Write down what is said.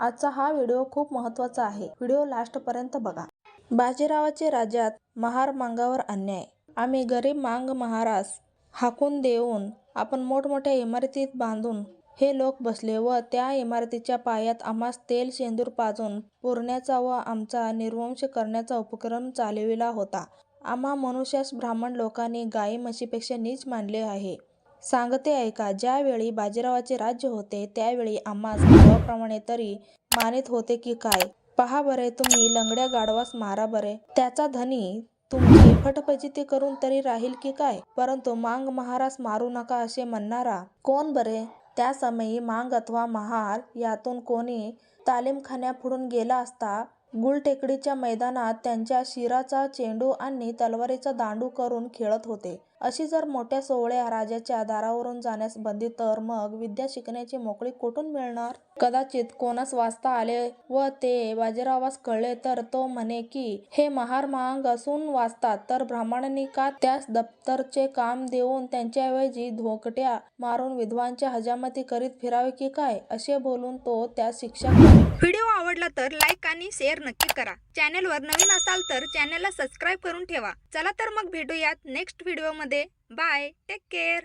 आजचा हा व्हिडिओ खूप महत्त्वाचा आहे. व्हिडिओ लास्टपर्यंत बघा. बाजीरावाचे राज्यात महार मांगावर अन्याय. आम्ही गरीब मांग महारास हाकून देऊन आपण मोठमोठ्या इमारतीत बांधून हे लोक बसले व त्या इमारतीच्या पायात आम्हास तेल शेंदूर पाजून पुरण्याचा व आमचा निर्वंश करण्याचा उपक्रम चालविला होता. आम्हा मनुष्यास ब्राह्मण लोकांनी गाई म्हशीपेक्षा नीच मानले आहे. सांगते ऐका ज्यावेळी बाजीरावाचे राज्य होते त्यावेळी आम्हास गाढवाप्रमाणे तरी मानित होते की काय? पहा बरे तुम्ही लंगड्या गाढवास मारा बरे. त्याचा धनी तुमची फटफजिती करून तरी राहील की काय? परंतु मांग महारास मारू नका असे म्हणणारा कोण बरे? त्या समयी मांग अथवा महार यातून कोणी तालीमखान्या फुडून गेला असता गुलटेकडीच्या मैदानात त्यांच्या शिराचा चेंडू आणि तलवारीचा दांडू करून खेळत होते. अशी जर मोठ्या सोवळ्या राजाच्या दारावरून जाण्यास बंदी तर मग विद्या शिकण्याची मोकळीक कुठून मिळणार? कदाचित कोणास वाचता आले व ते बाजीरावास कळले तर तो म्हणे की हे महार मांग असून वाचतात तर ब्राह्मणांनी का त्यास दप्तरचे काम देऊन त्यांच्याऐवजी धोकट्या मारून विधवांच्या हजामती करीत फिरावे की काय? असे बोलून तो त्यास शिक्षा व्हिडिओ आवडला तर लाईक आणि शेअर नक्की करा. चॅनेलवर नवीन असाल तर चॅनेलला सबस्क्राईब करून ठेवा. चला तर मग भेटूयात नेक्स्ट व्हिडिओमध्ये. बाय. Take care.